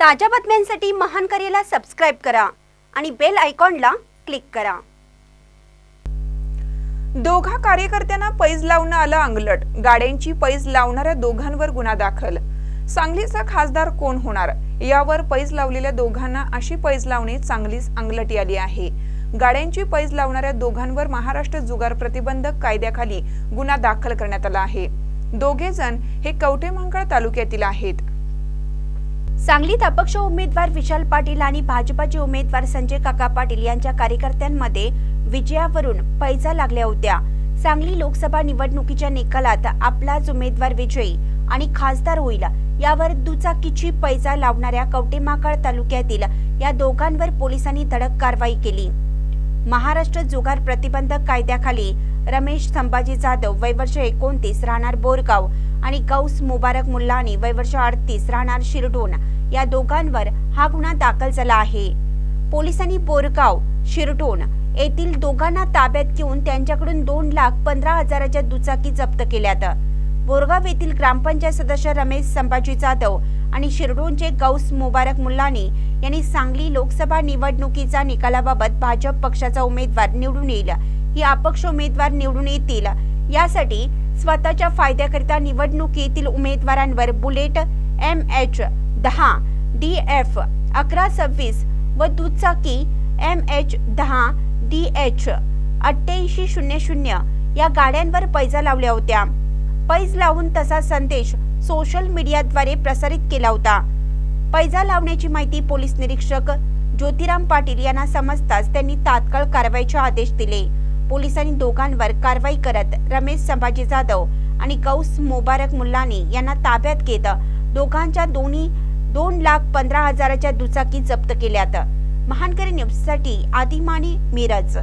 ताज्या बातम्यांसाठी महान करेला सबस्क्राईब करा आणि बेल आयकॉनला क्लिक करा. दोघा कार्यकर्त्यांना पैज लावणं आलं अंगलट. गाड्यांची पैज लावणाऱ्या दोघांवर गुन्हा दाखल. सांगलीचा खासदार कोण होणार? यावर पैज लावलेल्या दोघांना अशी पैज लावणे चांगलीच अंगलटी आली आहे. गाड्यांची पैज लावणाऱ्या दोघांवर महाराष्ट्र जुगार प्रतिबंधक कायद्याखाली गुन्हा दाखल करण्यात आला आहे. दोघे जण हे कवठेमहांकाळ तालुक्यातील आहेत. सांगलीत अपक्ष उमेदवार विशाल पाटील आणि भाजपाचे उमेदवार संजय काका पाटील यांच्या कार्यकर्त्यांमध्ये विजयावरून पैजा लागल्या होत्या. सांगली लोकसभा निवडणुकीच्या निकालात आपलाच उमेदवार विजयी आणि खासदार होईल. यावर दुचाकीची पैजा लावणाऱ्या कवटेमाकाळ तालुक्यातील या दोघांवर पोलिसांनी धडक कारवाई केली. महाराष्ट्र जुगार प्रतिबंधक कायद्याखाली रमेश संभाजी जाधव वयवर्ष एकोणतीस राहणार बोरगाव आणि गौस मुबारक मुल्लानी वयवर्ष अडतीस राहणार शिरडोन. या दोघांवर हा गुन्हा दाखल झाला आहे. पोलिसांनी बोरगाव शिरडोन येथील दोघांना ताब्यात घेऊन त्यांच्याकडून दोन लाख पंधरा हजाराच्या दुचाकी जप्त केल्यात. बोरगाव येथील ग्रामपंचायत सदस्य रमेश संभाजी जाधव आणि शिरडोनचे गौस मुबारक मुल्लानी यांनी सांगली लोकसभा निवडणुकीचा निकालाबाबत भाजप पक्षाचा उमेदवार निवडून येईल. ही अपक्ष उमेदवार निवडून येतील. यासाठी स्वतःच्या फायद्याकरिता निवडणुकीतील उमेदवारांवर बुलेट एम एच दहा डी एफ अकरा सव्वीस व दुचाकी एम एच दहा डी एच अठ्ठ्याऐंशी शून्य शून्य या गाड्यांवर पैजा लावल्या होत्या. पैज लावून तसा संदेश सोशल मीडियाद्वारे प्रसारित केला होता. पैजा लावण्याची माहिती पोलीस निरीक्षक ज्योतिराम पाटील यांना समजताच त्यांनी तात्काळ कारवाईचे आदेश दिले. पोलिसांनी दोघांवर कारवाई करत रमेश संभाजी जाधव आणि गौस मुबारक मुल्लानी यांना ताब्यात घेत दोघांच्या दोन्ही दोन लाख पंधरा हजाराच्या दुचाकी जप्त केल्यात. महानकरी न्यूजसाठी आदिमानी मिरज.